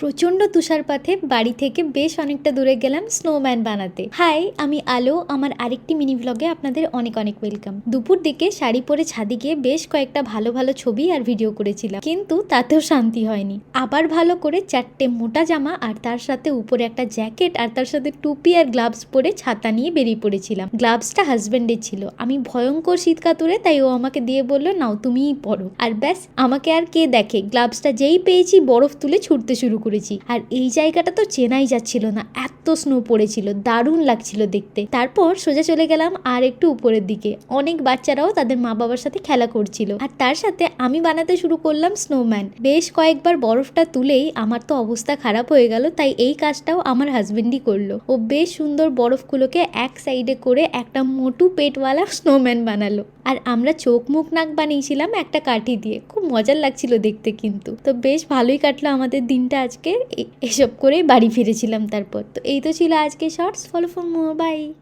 প্রচণ্ড তুষারপাতে বাড়ি থেকে বেশ অনেকটা দূরে গেলাম স্নোম্যান বানাতে। হাই, আমি আলো, আমার আরেকটি মিনি ব্লগে আপনাদের অনেক অনেক ওয়েলকাম দুপুর দিকে শাড়ি পরে ছাদে গিয়ে বেশ কয়েকটা ভালো ভালো ছবি আর ভিডিও করেছিলাম। কিন্তু তাতেও শান্তি হয়নি। আবার ভালো করে চারটে মোটা জামা আর তার সাথে উপরে একটা জ্যাকেট আর তার সাথে টুপি আর গ্লাভস পরে ছাতা নিয়ে বেরিয়ে পড়েছিলাম। গ্লাভসটা হাজব্যান্ডের ছিল। আমি ভয়ঙ্কর শীত কাতুরে, তাই ও আমাকে দিয়ে বলল, নাও, তুমিই পরো। আর ব্যাস, আমাকে আর কে দেখে। গ্লাভসটা যেই পেয়েছি, বরফ তুলে ছুটতে শুরু করেছি। আর এই জায়গাটা তো চেনাই যাচ্ছিল না। এত স্নো পড়েছিল, দারুণ লাগছিল দেখতে। তারপর সোজা চলে গেলাম আর একটু উপরের দিকে। অনেক বাচ্চারাও তাদের মা বাবার সাথে খেলা করছিল। আর তার সাথে আমি বানাতে শুরু করলাম স্নোম্যান বেশ কয়েকবার বরফটা তুলেই আমার তো অবস্থা খারাপ হয়ে গেল, তাই এই কাজটাও আমার হাজবেন্ডই করল। ও বেশ সুন্দর বরফগুলোকে এক সাইডে করে একটা মোটু পেটওয়ালা স্নোম্যান বানালো। আর আমরা চোখ মুখ নাক বানিয়েছিলাম একটা কাঠি দিয়ে। খুব মজার লাগছিল দেখতে কিন্তু। তো বেশ ভালোই কাটলো আমাদের দিনটা আজকে। এ- এসব করেই বাড়ি ফিরেছিলাম তারপর। তো এই তো ছিল আজকে shorts follow for more bye